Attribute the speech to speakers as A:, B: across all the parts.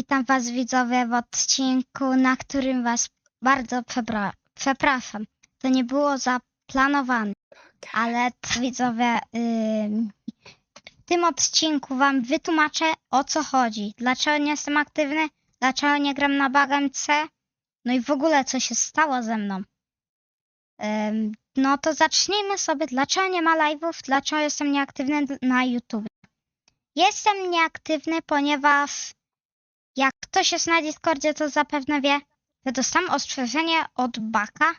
A: Witam Was widzowie w odcinku, na którym Was bardzo przepra- przepraszam. To nie było zaplanowane, ale to, widzowie, ym, w tym odcinku Wam wytłumaczę o co chodzi. Dlaczego nie jestem aktywny, dlaczego nie gram na BagMC, no i w ogóle co się stało ze mną. Ym, no to zacznijmy sobie, dlaczego nie ma live'ów, dlaczego jestem nieaktywny na YouTube. Jestem nieaktywny, ponieważ jak ktoś jest na Discordzie, to zapewne wie, że dostałem ostrzeżenie od Baka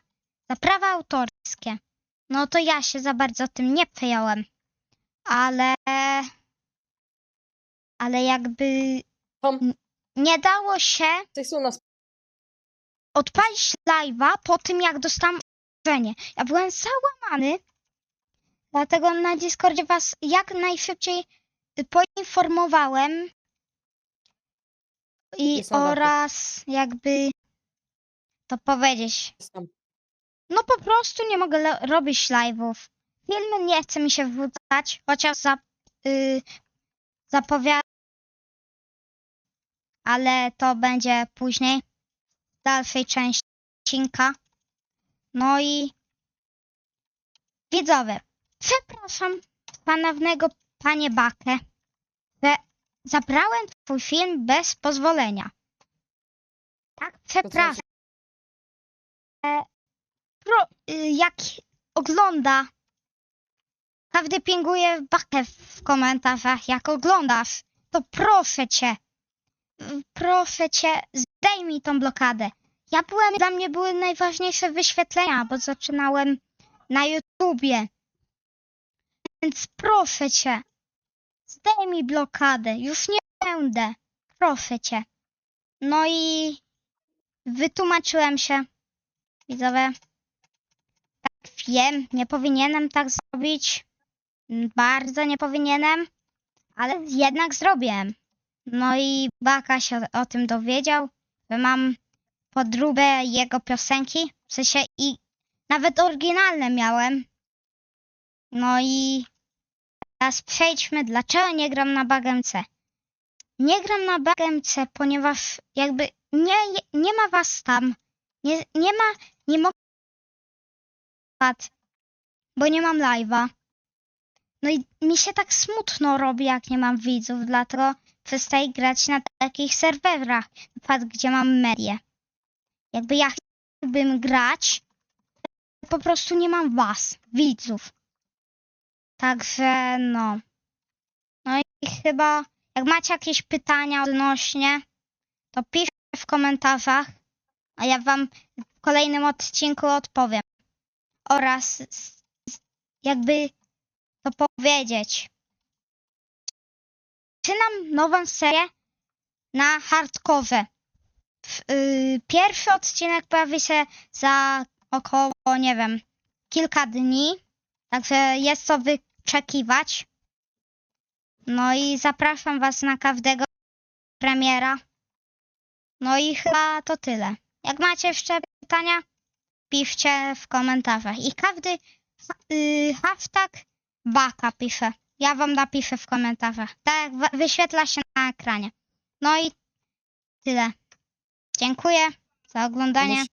A: za prawa autorskie. No to ja się za bardzo tym nie przejąłem. Ale... Ale jakby
B: Tom,
A: nie dało się
B: nas.
A: odpalić live'a po tym, jak dostałem ostrzeżenie. Ja byłem załamany, dlatego na Discordzie was jak najszybciej poinformowałem i oraz jakby to powiedzieć. No po prostu nie mogę le- robić live'ów. Filmy nie chce mi się wrzucać, chociaż za, y, zapowiadam, ale to będzie później w dalszej części odcinka. No i widzowie, przepraszam szanownego panie Bakę, zabrałem twój film bez pozwolenia. Tak, przepraszam. E, Pro, y, jak ogląda, każdy pinguje Bakę w komentarzach, jak oglądasz, to proszę cię, proszę cię, zdejmij tą blokadę. Ja byłem, dla mnie były najważniejsze wyświetlenia, bo zaczynałem na YouTubie. Więc proszę cię, zdejmij blokadę, już nie będę, proszę cię. No i wytłumaczyłem się, widzowie. Tak wiem, nie powinienem tak zrobić. Bardzo nie powinienem, ale jednak zrobiłem. No i Baka się o tym dowiedział, że mam podróbę jego piosenki, w sensie i nawet oryginalne miałem. No i teraz przejdźmy, dlaczego nie gram na BagMC. Nie gram na BagMC, ponieważ jakby nie, nie ma was tam. Nie, nie ma, nie mogę bo nie mam live'a. No i mi się tak smutno robi, jak nie mam widzów, dlatego przestaję grać na takich serwerach, gdzie mam medię. Jakby ja chciałbym grać, po prostu nie mam was, widzów. Także no. No i chyba, jak macie jakieś pytania odnośnie, to piszcie w komentarzach, a ja wam w kolejnym odcinku odpowiem oraz jakby to powiedzieć. Zaczynam nową serię na hardkorze. W- y, Pierwszy odcinek pojawi się za około, nie wiem, kilka dni, także jest co wyczekiwać. No i zapraszam Was na każdego premiera. No i chyba to tyle. Jak macie jeszcze pytania, piszcie w komentarzach. I każdy yy, hashtag baka pisze. Ja wam napiszę w komentarzach. Tak wyświetla się na ekranie. No i tyle. Dziękuję za oglądanie.